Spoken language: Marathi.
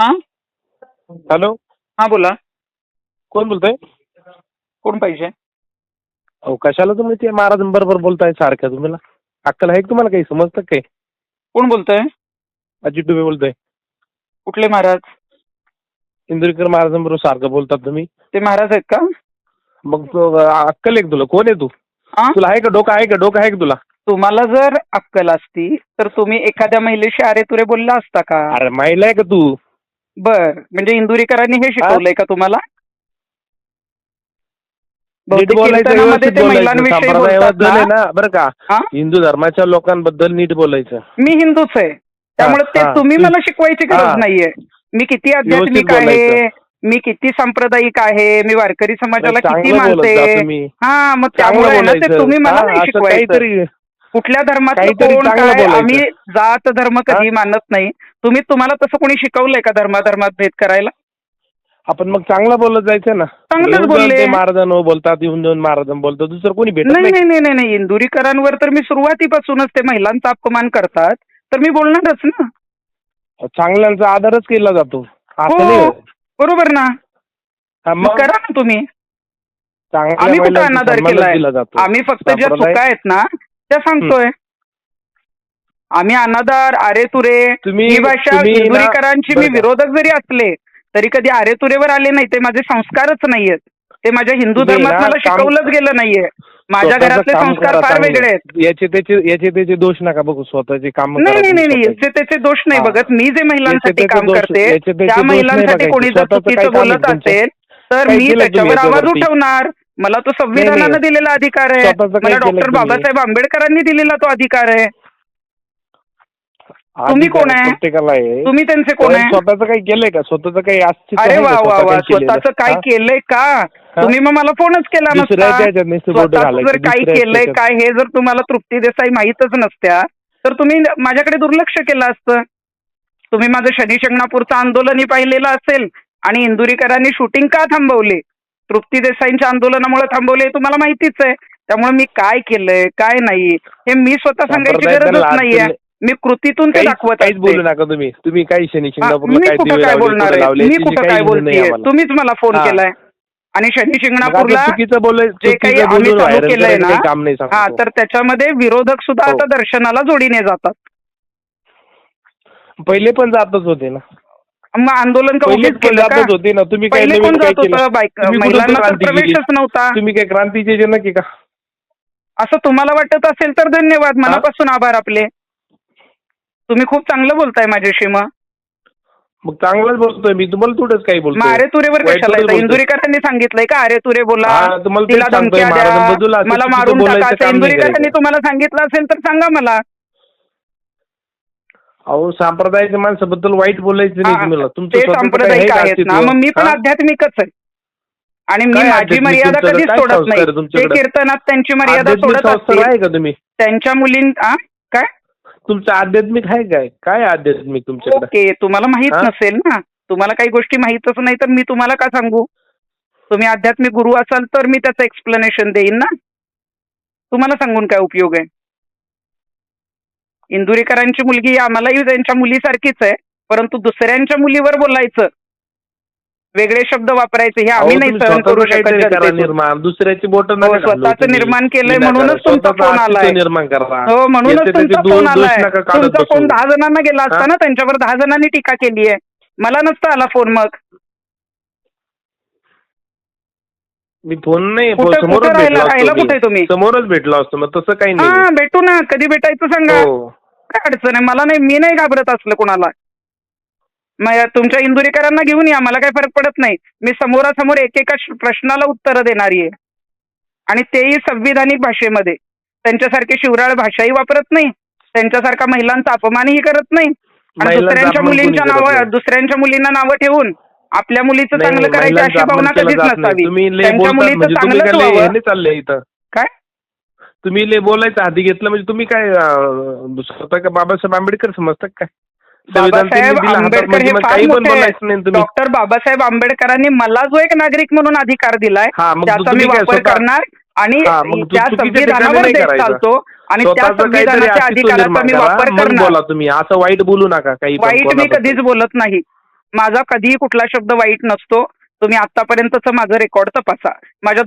हा? हॅलो. हा बोला. कोण बोलतोय? कोण पाहिजे? अहो कशाला तुम्ही ते महाराजांबरोबर बोलताय सारखं तुम्हाला? अक्कल आहे का तुम्हाला काही? समजतं काय कोण बोलतोय? अजित डुबे बोलतोय. कुठले महाराज? इंदुरीकर महाराजांबरोबर सारखं बोलतात तुम्ही. ते महाराज आहेत का? मग तो, अं, अक्कल आहे का तुला? कोण आहे तू? तुला आहे का डोकं? आहे का? डोकं आहे का तुला? तुम्हाला जर अक्कल असती तर तुम्ही एखाद्या महिलेशी अरे तुरे बोलला असता का? अरे महिला आहे का तू? बर. म्हणजे इंदुरीकरांनी हे शिकवलंय का तुम्हाला? नीट बोलायचं व्यवस्थित बोलायचं. संप्रदायाबद्दल आहे ना. बरं का? हा? हिंदू धर्माच्या लोकांबद्दल नीट बोलायचं. मी हिंदूच आहे. त्यामुळे ते हा. तुम्ही मला शिकवायची हा. गरज नाहीये. मी किती आध्यात्मिक व्यवस्थित आहे बोलायचं. मी किती सांप्रदायिक आहे मी वारकरी समाजाला किती चांगलं बोलत जा मानते तुम्ही. हा मग चांगलं त्यामुळे ना ते बोलायचं. तुम्ही मला हा, नाही असं शिकवायचं. काहीतरी कुठल्या धर्मातलं काहीतरी कोण चांगलं काय बोलायचं. आम्ही जात धर्म कधी मानत नाही. तुम्ही तुम्हाला तसं कोणी शिकवलंय का धर्माधर्मात भेद करायला? आपण मग चांगलं बोलत जायचं ना. चांगलंच येऊन जाऊन बोलले. ते महाराजांनो बोलतात येऊन जाऊन महाराजां बोलतात. दुसरं कोणी भेटत नाही नाही. नाही नाही नाही नाही. इंदुरीकरांवर तर मी सुरुवातीपासूनच ते महिलांचा अपमान करतात. तर मी बोलणारच ना. चांगल्यांचा आदरच केला जातो. असं हो. बरोबर ना? हा, मग मग? करा ना तुम्ही. चांगल्या आम्ही कुठं महिलांचा अनादर सन्मानच केलाय? दिला जातो. आम्ही फक्त ज्या संप्रदाय- चुका आहेत ना त्या सांगतोय आम्ही अनादार आरे तुरे ही भाषा इंदुरीकरांची मी? विरोधक जरी असले तरी कधी आरे तुरेवर आले नाही ते माझे संस्कारच नाहीयेत ते माझ्या हिंदू धर्मात मला शिकवलंच गेलं नाहीये माझ्या घरातले संस्कार करा फार. वेगळे आहेत याचे त्याचे याचे त्याचे दोष नका बघू स्वतःचे काम नाही नाही नाही नाही याचे त्याचे दोष नाही. बघत मी जे महिलांसाठी काम करते त्या महिलांसाठी. कोणी जर चुकीचं बोलत? असेल तर मी त्याच्यावर आवाज? उठवणार मला तो संविधानानं. दिलेला अधिकार आहे मला डॉक्टर? बाबासाहेब आंबेडकरांनी दिलेला तो अधिकार आहे तुम्ही कोण आहे? तुम्ही त्यांचे कोण आहे स्वतःचं काही केलंय का स्वतःचं काही अरे वा? वा वा? स्वतःच काय? केलंय का तुम्ही मग मला फोनच केला नसता स्वतःच जर काय केलंय. काय हे जर तुम्हाला तृप्ती देसाई माहीतच नसत्या तर तुम्ही माझ्याकडे दुर्लक्ष केलं असतं तुम्ही माझं शनी शिंगणापूरचं आंदोलनही पाहिलेलं असेल आणि इंदुरीकरांनी शूटिंग का थांबवले तृप्ती देसाईंच्या आंदोलनामुळे थांबवले तुम्हाला माहितीच आहे. त्यामुळे मी काय केलंय काय नाही हे मी स्वतः सांगायची गरजच नाहीये. मी कृतीतून ते दाखवत काहीच असते. बोलू नका तुम्ही. तुम्ही काही शनी मी काय कुठं काय बोलणार आहे? मी कुठं काय आम्हाला. तुम्हीच मला फोन. केलाय. आणि शनी शिंगणापूरला जे काही आम्ही बोलून चालू केलंय ना काही काम नाही हा तर त्याच्यामध्ये विरोधक सुद्धा हो. आता दर्शनाला जोडीने जातात. पहिले पण जातच होते ना. मग आंदोलन का पहिले उभीच पण केलं का? जातच होते ना. तुम्ही काय पहिले नवीन कोण काय जात केलं? होतं? बाईक तुम्ही महिलांना तर क्रांती केली? प्रवेशच नव्हता. तुम्ही काय क्रांतीचे जनक आहे का? असं तुम्हाला वाटत असेल तर धन्यवाद. मनापासून आभार आपले. तुम्ही खूप चांगलं बोलताय माझ्याशी मग. मग चांगलंच बोलतोय मी. तुम्हाला थोडंच काही मग बोलतोय अरे तुरेवर वाईट कशाला थोडं येतं बोलतोय. इंदुरीकरांनी सांगितलंय का? अरे तुरे बोला. हा, तुम्हाला तेच तिला सांगतोय, धमक्या महाराजांबद्दल द्या असं मला चुकीचं मारून बोलायचं टाका. असं काम नाही इंदुरीकरांनी करायचं. तुम्हाला सांगितलं असेल तर सांगा मला. अहो संप्रदायाच्या माणसाबद्दल वाईट बोलायचं नाही तुम्हाला. तुमचं ते सांप्रदायिक आहेत ना? मग मी पण? आध्यात्मिकच आहे. आणि मी काय माझी आध्यात्मिक मर्यादा तुमच्याकडे? कधीच काय सोडत संस्कार नाही. ते तुमच्याकडे? कीर्तनात त्यांची मर्यादा आध्यात्मिक सोडत संस्कार असतील. आहे का तुम्ही? त्यांच्या मुलीं आ? काय? तुमचं आध्यात्मिक आहे काय? काय आध्यात्मिक तुमच्याकडे? ओके. तुम्हाला माहीत हा? नसेल ना. तुम्हाला काही गोष्टी माहीतच नाही तर मी तुम्हाला का सांगू? तुम्ही आध्यात्मिक गुरु असाल तर मी त्याचं एक्सप्लेनेशन देईन ना. तुम्हाला सांगून काय उपयोग आहे? इंदुरीकरांची मुलगी आम्हालाही त्यांच्या मुलीसारखीच आहे परंतु दुसऱ्यांच्या मुलीवर बोलायचं वेगळे शब्द वापरायचे हे आम्ही नाही सहन करू शकत दुसऱ्याची बोट हो, स्वतःचं निर्माण केलंय म्हणूनच तुमचा फोन आलाय. हो म्हणूनच तुमचा फोन आलाय. तुमचा. फोन दहा जणांना गेला असता? ना त्यांच्यावर दहा जणांनी टीका केली आहे. मला नसता आला फोन मग. मी फोन नाही समोरच भेटलो कुठे. तुम्ही? समोरच भेटलो असतो मग तसं काही नाही. भेटू ना कधी भेटायचं सांगा. हो. काय अडचण आहे? मला नाही मी नाही घाबरत असलं कोणाला. मग तुमच्या इंदुरीकरांना घेऊन या मला काही फरक पडत नाही. मी समोरासमोर एकेका प्रश्नाला उत्तरं देणारी आहे. आणि तेही संविधानिक भाषेमध्ये. त्यांच्यासारखी शिवराळ भाषाही वापरत नाही. त्यांच्यासारखा महिलांचा अपमानही करत नाही. आणि दुसऱ्यांच्या मुलींच्या नावं. दुसऱ्यांच्या मुलींना नावं ठेवून आपल्या मुलीचं चांगलं करायची अशी भावना कधीच. नसावी. त्यांच्या मुलीचं म्हणजे चांगलंच काय? तुम्ही लय बोलायचं हाती घेतलं म्हणजे तुम्ही काय स्वतः का बाबासाहेब आंबेडकर समजतात काय? बाबासाहेब आंबेडकर म्हणजे हे फार मोठे डॉक्टर बाबासाहेब आंबेडकरांनी मला जो एक नागरिक म्हणून अधिकार दिलाय त्याचा मी वापर करणार आणि त्या संविधानावर देश. चालतो आणि त्या संविधानाच्या अधिकाराचा मी वापर करणार. बोला तुम्ही. असं वाईट बोलू नका काही वाईट मी. कधीच बोलत नाही. माझा कधीही कुठला शब्द वाईट नसतो. तुम्ही आतापर्यंतचं माझं रेकॉर्ड तपासा. माझ्या